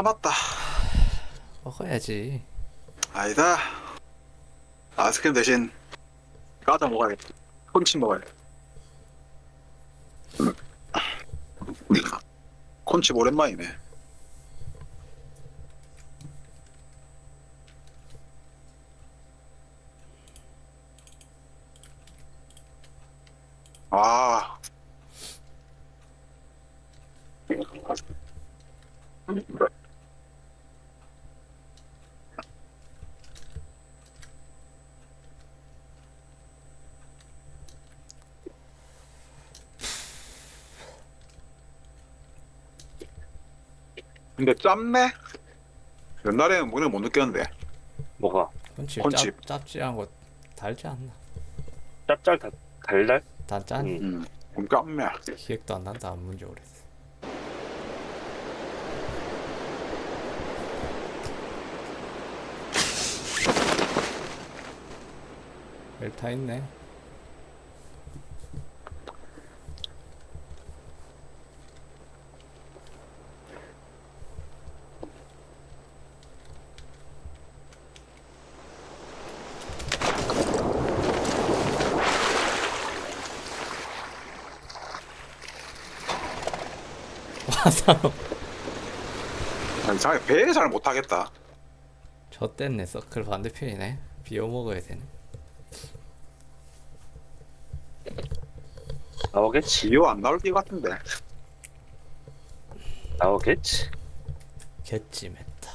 참았다. 먹어야지. 아니다. 아이스크림 대신 과자 먹어야겠다. 콘칩 먹어야겠다. 콘칩 오랜만이네. 아. 근데 짭네? 옛날에는 문을 못 느꼈는데. 뭐가 콘칩. 짭, 짭지한 거 달지 않나? 짭짤 다 달달? 단 짠. 음. 음, 좀 짭네. 기억도 안 난다 안 문제 오래됐어. 벨타 있네. 아, 이상하게 배 잘 못하겠다. 저 뗐네 서클 반대편이네. 비워 먹어야 되네. 나오겠지 지효 안 나올 것 같은데. 나오겠지 개찜했다.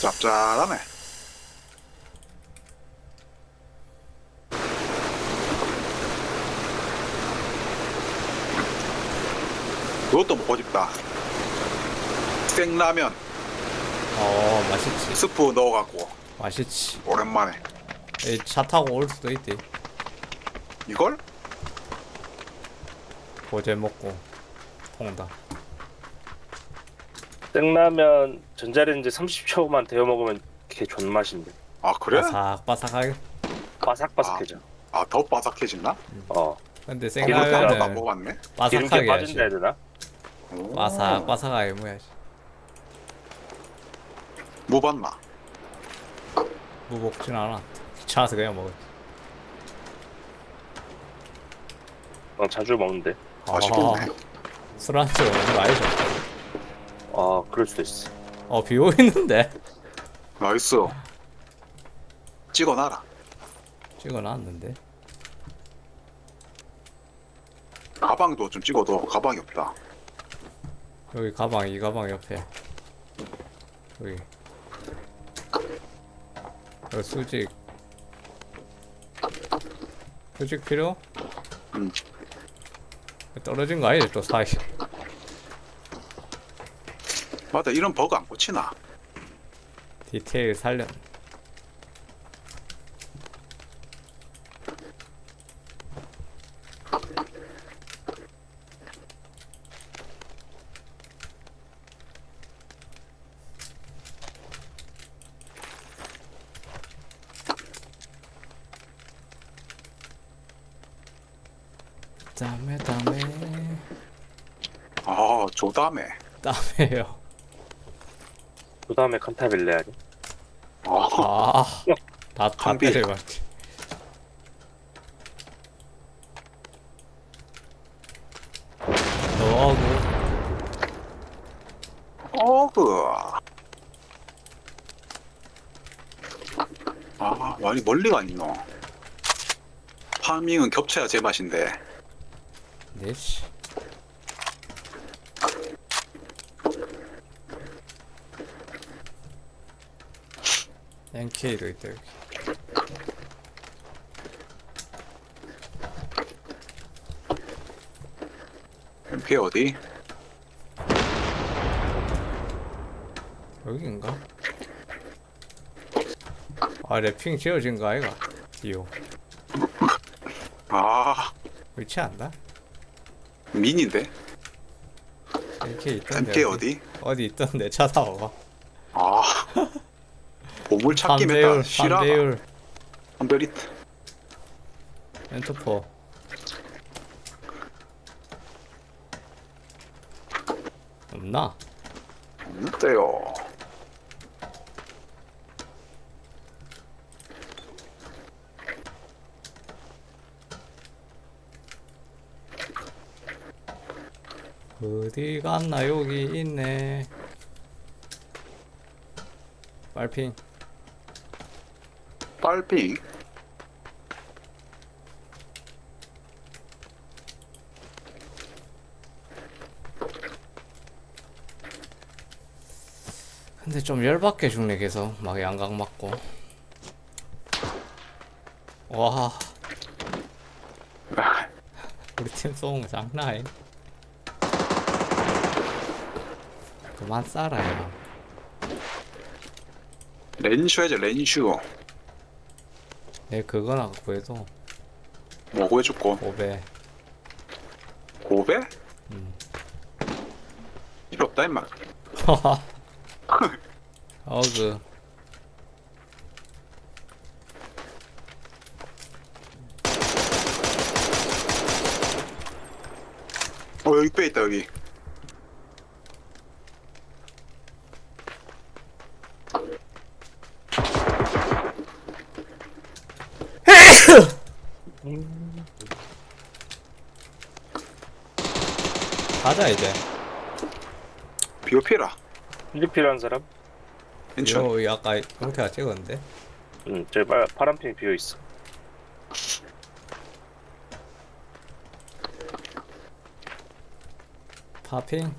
짭짤하네. 그것도 먹고 싶다. 생라면 어 맛있지. 스프 넣어갖고 맛있지. 오랜만에 차 타고 올 수도 있대. 이걸? 고제 먹고 통다. 생라면 전자레인지 30초만 데워 먹으면 걔 존맛인데 아 그래? 바삭바삭하게. 바삭바삭해져 아 더 바삭해진다? 어 근데 기름 하나도 안 생라면은 먹어봤네. 바삭하게. 빠진다 해야 되나? 오. 바삭바삭하게 먹어야지. 뭐 봤나? 무 먹진 않아. 귀찮아서 그냥 먹어. 어, 자주 먹는데 맛있겠네. 술 한잔 먹는 거 아니죠? 아 그럴 수도 있어 어 비오 있는데 나이스. 찍어놔라. 찍어놨는데. 가방도 좀 찍어도 가방이 없다. 여기 가방 이 가방 옆에 여기 여기 수직 수직 필요? 음. 떨어진 거 아니지 또 사이 맞아 이런 버그 안 고치나? 디테일 살려 다음에 다음에 아 조담에. 다음에요 그 다음에 칸타빌레 아니? 아, 아 다 다 한비. 때려봤지 너하고 어그. 아 많이 멀리 가 있노. 파밍은 겹쳐야 제맛인데. 네씨 NK도 있다 여기 MP 어디? 여기인가? 아 랩핑 지어진 거 아이가? 디오 아 위치 안다? 민인데. NK 있던데 MP 어디? 어디 있던데 찾아와봐 아 보물 찾기 맨날 3배율 싫어. 3배율 한별이 엔터포 없나? 없는데요. 어디 갔나 여기 있네 빨핑 빨핑. 근데 좀 열받게 죽네 계속. 막 양각 맞고. 와. 아, 우리 팀 쏘는 거 장난 아니 그만 쏴라요 렌슈 해줘 렌슈. 내 그거나 구해도 뭐 구해줬고. 5배 고배? 음. 필요 없다 임마. 어그 어 여기 빼 있다 여기. 가자 이제 비오 피라. 필리 필요한 사람? 괜찮. 이거 아까 형태가 찍었는데 응, 저기 빨, 파란핑 비어 있어. 파핑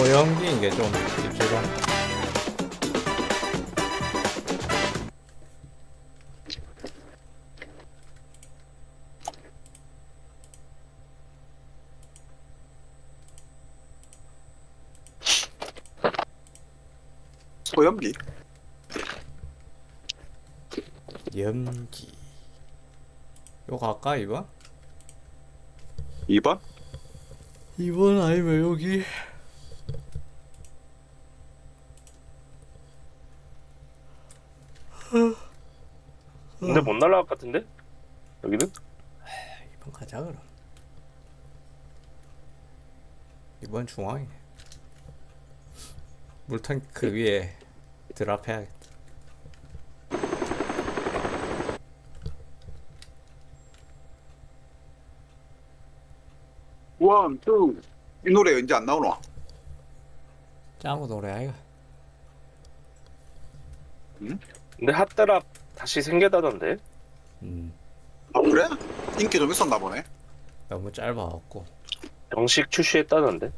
소형기인 게좀 집중감 소염기. 연기 요 갈까 이번? 2번? 이번 아니면 여기 근데 못 날라갈 것 같은데? 여기는? 이번 가자 그럼 이번 중앙이네 물탱크 위에 드랍해야겠다 원, 투. 이 노래 이제 안 나오노? 짱구 노래 아이가 근데 핫드랍 다시 생겼다던데? 음 아 그래? 인기 좀 있었나 보네. 너무 짧아갖고 정식 출시했다던데?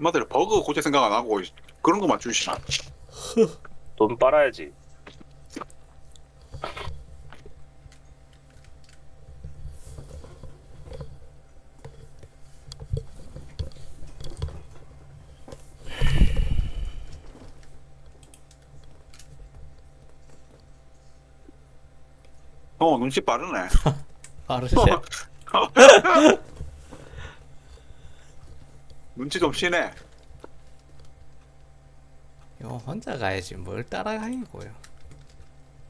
엄마들 버그 고칠 생각 안 하고 그런 것만 주시나? 돈 빨아야지. 어 눈치 빠르네. 빠르세 눈치 좀 쉬네. 이거 혼자 가야지 뭘 따라가냐고요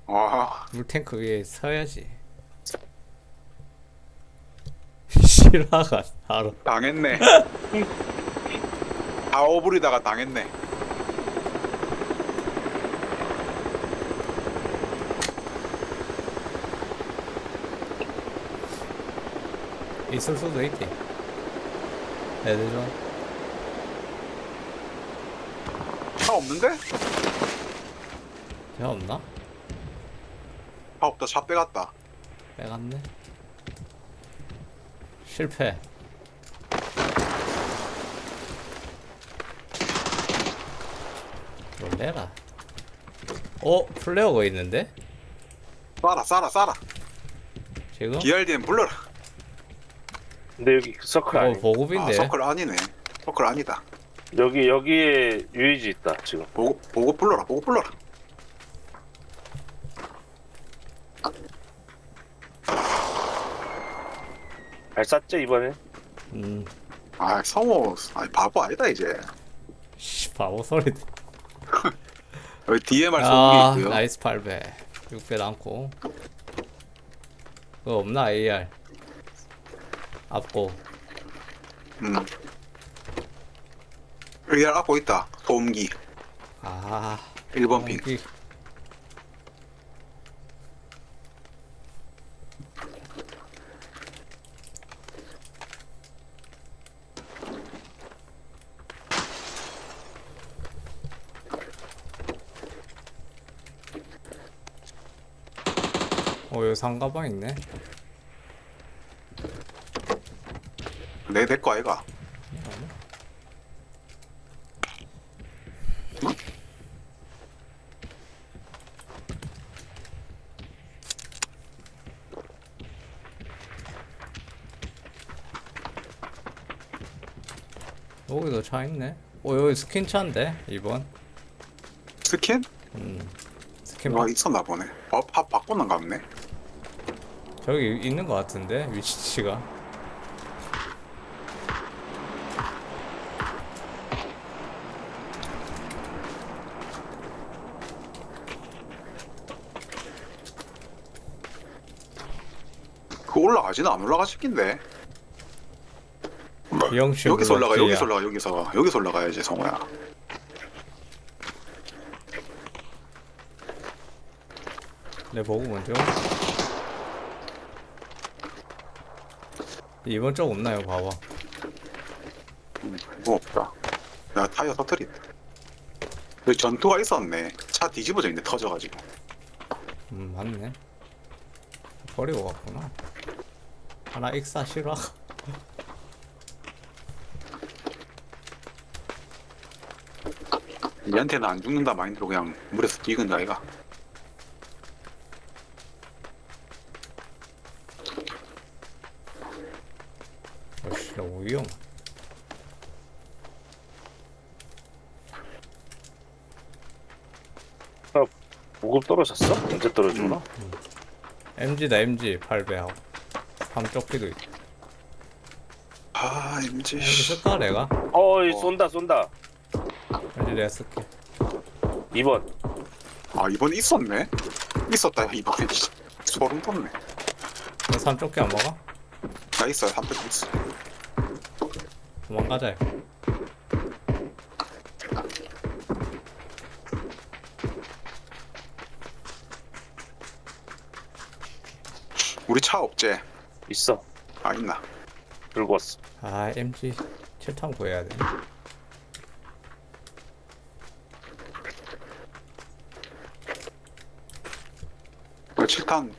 아 물탱크 위에 서야지 실화가 바로 당했네. 다 오부리다가 당했네. 있을 수도 있지 애들 좀차 없는데? 쟤 없나? 차 없다. 차 빼갔다. 빼갔네. 실패. 놀래라. 어 플레어가 있는데 쏴라 쏴라 쏴라 지금? DRDM 불러라 근데 여기 서클 어 아니 보급인데. 아 서클 아니네. 서클 아니다. 여기 여기에 유이지 있다 지금. 보고 보고 불러라 보고 불러라. 발쐈죠 이번에? 음. 아 성호 아 바보 아니다 이제. 씨 바보 소리. 여기 DMR 아 소음기 있고요. 나이스 8배. 6배 남고. 그거 없나 AR 앞고 음. 여기 앞고 있다. 소음기. 아. 1번 핑어 여기 상가방 있네 내 내 거 아이가. 여기도 차 있네. 어 여기 스킨 차인데 2번. 스킨? 음 스킨 아 있었나 보네. 바, 바, 바꾸는가 보네. 저기 있는 것 같은데 위치가 올라가지는 안 올라가 싶긴데. 영슈 여기서 올라가. 여기서 올라가 여기서 여기서 올라가야지 성호야. 내 보고 먼저 이번 쪽 없나요? 봐봐. 음, 뭐 없다. 야 타이어 터트린다 여기 전투가 있었네. 차 뒤집어져 있네 터져가지고. 음 맞네. 버리고 갔구나 하나 익사 실화 얘한테는 안 죽는다 마인드로 그냥 물에서 뛰근다 아이가. 어씨 너무 위험. 보급 떨어졌어? 언제 떨어졌나? MG다 MG 8배하고 삼쪽기도 있고. 아 MG MG 쓸까 내가? 어이 어. 쏜다 쏜다. MG 내가 쓸게. 2번. 아 이번 있었네? 있었다 이번에. 소름 돋네. 너 삼쪽기 안 먹어? 나 있어요 한팩 있어. 도망가자 우리 차 없제 있어. 아 있나? 들고 왔어. 아 MG 7탄 구해야 돼. 여기 7탄?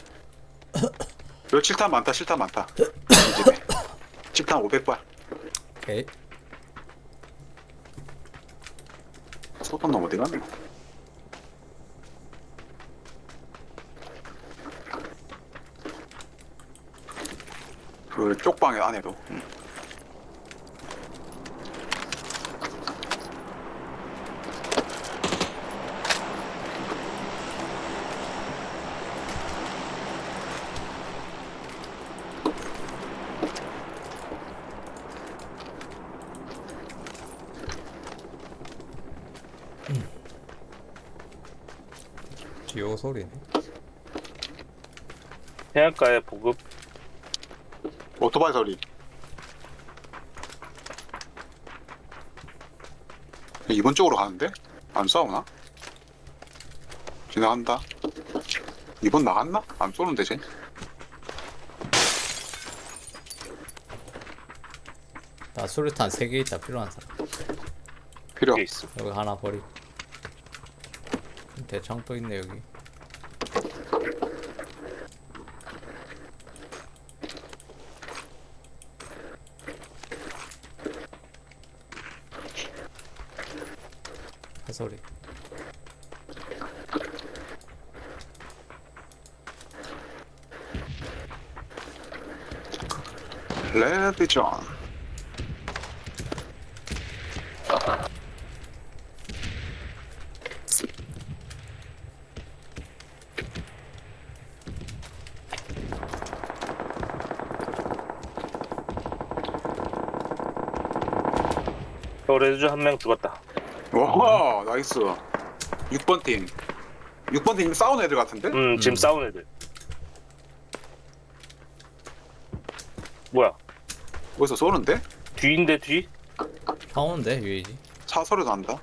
여기 7탄 많다 7탄 많다. 이 집에 7탄 500발. 오케이. 소탄 놈 어디 갔나 그 쪽방에 안에도 응. 디오 소리네 해안가에 보급 오토바이 소리 이번 쪽으로 가는데? 안 싸우나? 지나간다 이번 나갔나? 안 쏘는데 쟤? 나 수류탄 3개 있다 필요한 사람 필요 게 있어 여기 하나 버리고 대창 또 있네 여기 소리. 레드 존 저 레드존 한 명 죽었다. 와 나이스 6번 팀 6번 팀 싸우는 애들 같은데? 음, 지금 음. 싸우는 애들. 뭐야? 어디서 쏘는데? 뒤인데 뒤? 상온데 유이지. 차 소리 난다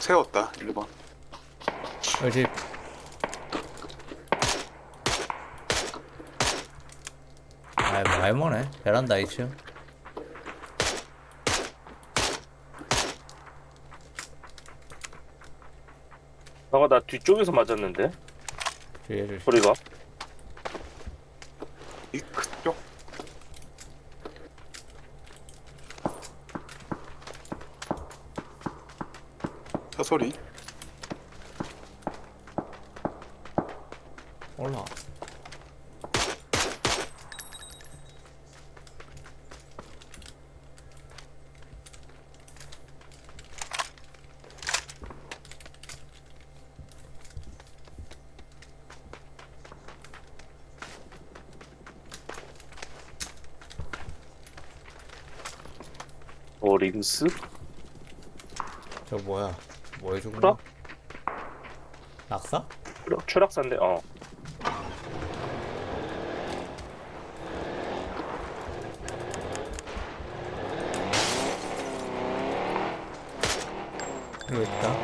세웠다 1번 여기 아 말모네 베란다 2층 아까 나 뒤쪽에서 맞았는데? 뒤에를. 소리가. 이 그쪽? 차 소리 올라 어 링스? 저 뭐야 뭐해 죽은 풀어? 거 낙사? 추락- 추락사인데 어. 이거 있다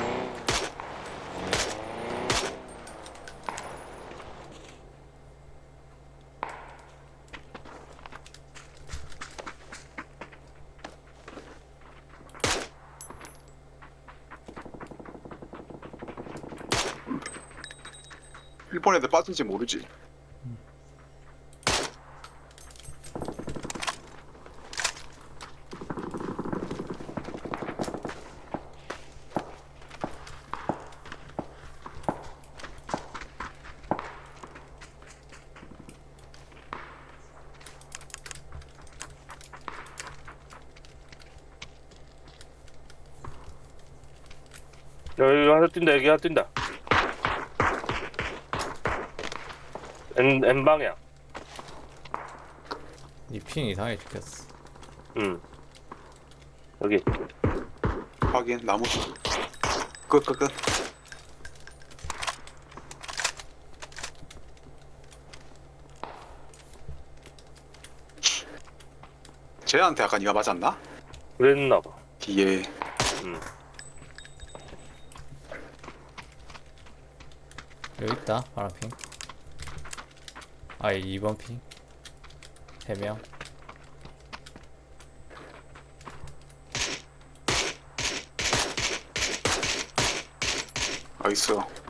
애들 빠진지 모르지 여기 하나 뛴다 여기 하나 뛴다. N N 방향. 이핑 이상하게 찍혔어 음. 여기 확인 나무 끝끝끝 쟤한테 약간 이가 맞았나? 그랬나 봐. 뒤에 음. 여기 있다 파란핑 아 2번 핑? 3명? 나이스. 어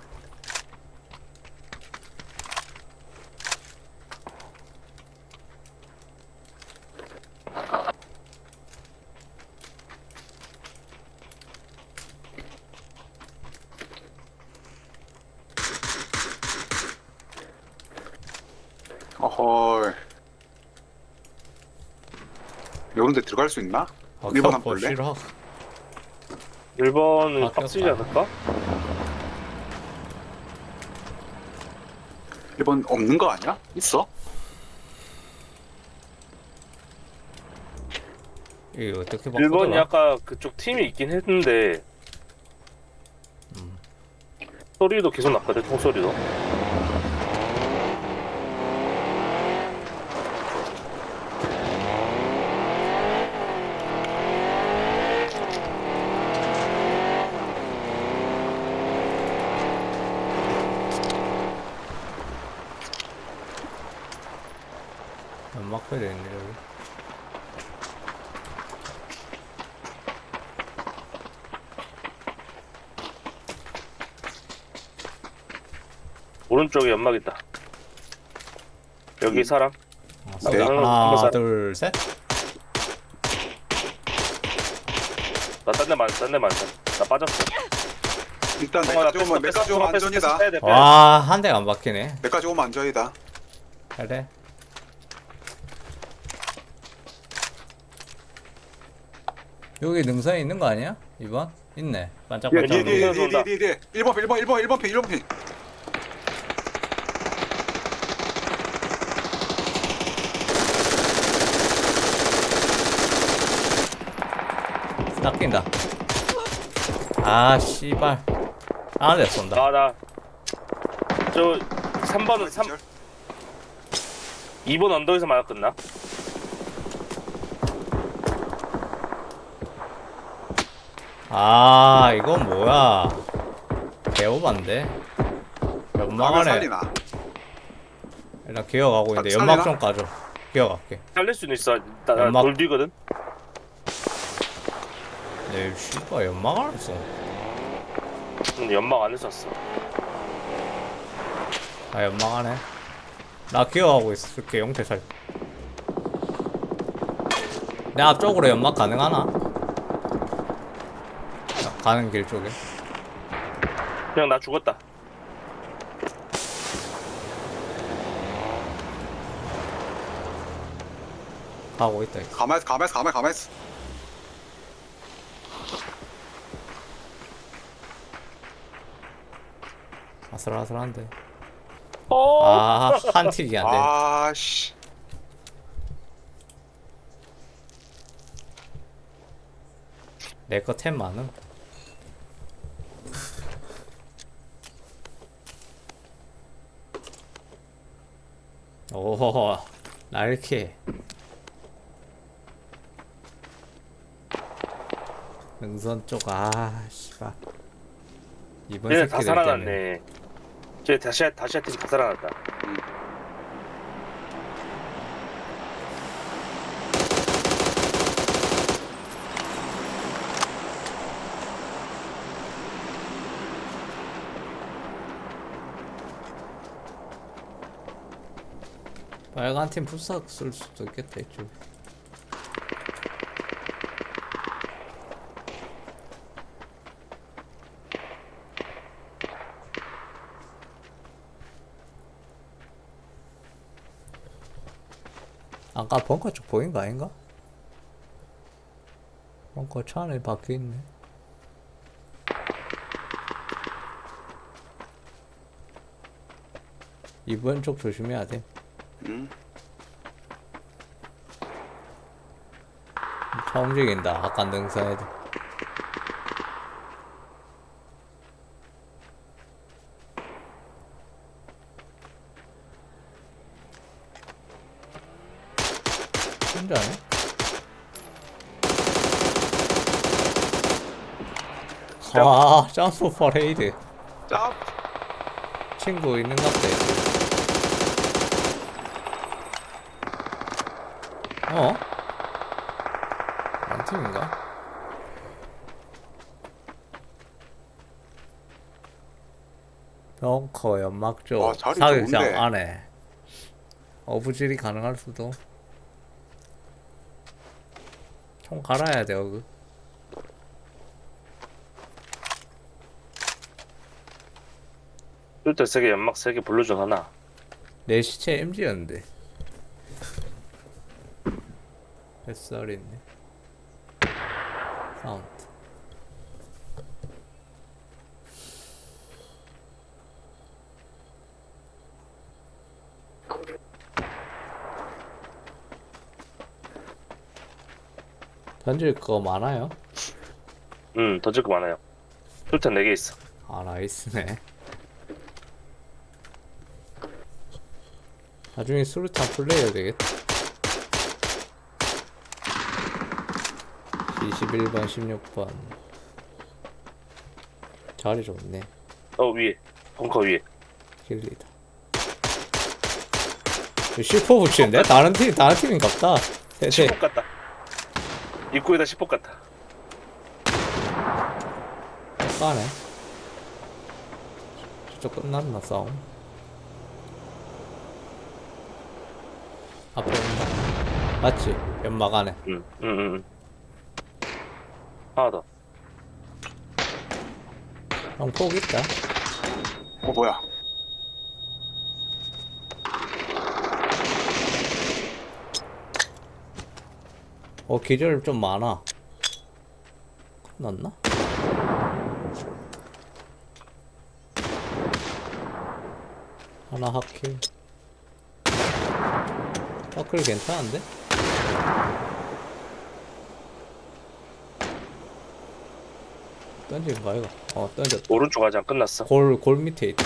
이런데 들어갈 수 있나? 아, 일본 켜- 한 볼래? 싫어 1번은 아, 빡치지 꼈다. 않을까? 1번 없는 거 아니야? 있어? 이거 어떻게 1번이 바꾸더라 아까 그쪽 팀이 있긴 했는데 음. 소리도 계속 났거든 총소리도 연막패드 있네 여기 오른쪽에 연막 있다. 여기 음. 사람. 어, 네. 하나 한번 둘셋 나 딴데 맞았어. 딴데 맞았어. 나 빠졌어. 일단 나 내까지 오면 뺐어, 오면 안전이다 뺐어, 빼야 돼, 빼야 돼. 와한 대가 안 박히네 내까지 오면 안전이다 그래 여기 능선에 있는 거 아니야? 2번? 있네 반짝반짝 뒤에 뒤에 능선 뒤에 뒤에 뒤에 1번 1번 1번 1번 피 1번 피 낚인다 아 씨발 안돼 쏜다 나, 나. 저, 3번은 3, 2번 언덕에서 맞았겠나? 아 이건 뭐야 개오반데 연막 가면 안에 살리나 일단 기어가고 있는데 살- 연막? 좀 까줘 기어갈게 살릴 수는 있어. 나, 나 연막. 돌 뒤거든? 네 씨발 연막 안에 쏜 근데 연막 안 했었어. 아 연막 안에 나 기어가고 있을게 용태 살. 내 앞쪽으로 연막 가능하나? 자, 가는 길 쪽에. 그냥 나 죽었다. 가고 있다. 이거. 가만히 있어 가만히 있어 가만히 가만히 있어 아슬아슬한데. 어! 아, 한 틱이 안 돼. 아씨 내 거 템 많음. 오, 날키. 능선 쪽, 아, 씨발. 이번 얘네 다 새끼들 때문에. 살아났네. 쟤 다시, 다시 팀다 살아났다. 빨간 팀 푸싹 쓸 수도 있겠다, 이쪽. 아까 벙커 쪽 보인 거 아닌가? 벙커 차 안에 박혀 있네. 이번 쪽 조심해야 돼. 응? 차 움직인다. 아까 능선에도. 혼자네? 와, 점프 퍼레이드. 짭 친구 있는 것 같아. 어? 한 팀인가? 벙커 연막 쪽 와, 자리 사격장 좋은데. 안에 어부질이 가능할 수도 총 갈아야 돼 어그 뚫때 세개 연막 세개 불러줘 하나. 내 시체 MG였는데 뱃살 있네 사운드 던질 거 많아요? 응, 던질 거 많아요. 뚫때 네개 있어. 아 나이스네 나중에 수류탄 플레이어 되겠다 21번, 16번. 자리 좋네. 어 위에 벙커 위에 힐리다. 슈퍼 붙이는데? 다른 팀, 다른 팀인 같다. 대체 10호 같다 입구에다 10호 같다 빠네. 저 끝났나, 싸움? 앞에 온다. 맞지? 연막 안에. 응응응 응. 하나 더. 형, 폭 있다. 어 뭐야? 어, 기절 좀 많아. 끝났나? 하나 하킬. 하킬 괜찮은데? 던진 거 이거? 어, 던졌다. 오른쪽 아직 끝났어. 골, 골 밑에 있다.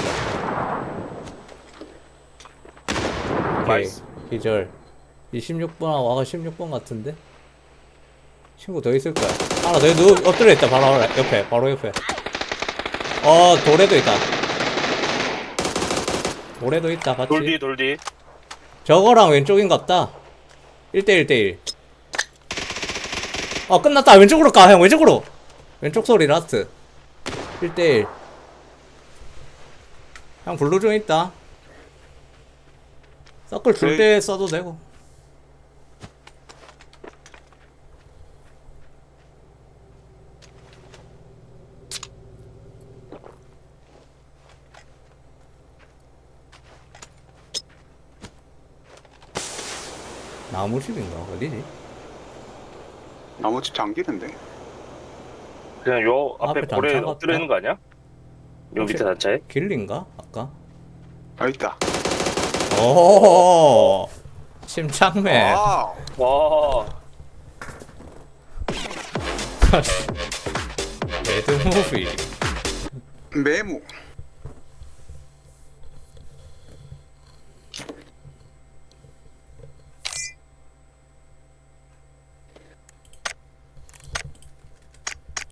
오케이. 나이스. 기절. 26번하고 와가 16번 같은데? 친구 더 있을 거야. 하나 더 누, 엎드려 있다. 바로 아래, 옆에, 바로 옆에. 어, 돌에도 있다. 돌에도 있다, 같이. 돌 뒤, 돌 뒤. 저거랑 왼쪽인 것 같다. 1대1 대1. 어, 끝났다. 왼쪽으로 가, 형, 왼쪽으로. 왼쪽 소리 라스트. 1대1. 형, 블루 중 있다. 서클 줄 때 써도 되고. 나무집인가? 어디지? 나무집 잠기는데. 그냥 요 앞에 앞에 단차 엎드려 있는 거 아니야? 요 혹시- 밑에 단차에? 길린가? 아까? 아 있다. 오 침착맨 아, 와, 레드 무비 메모.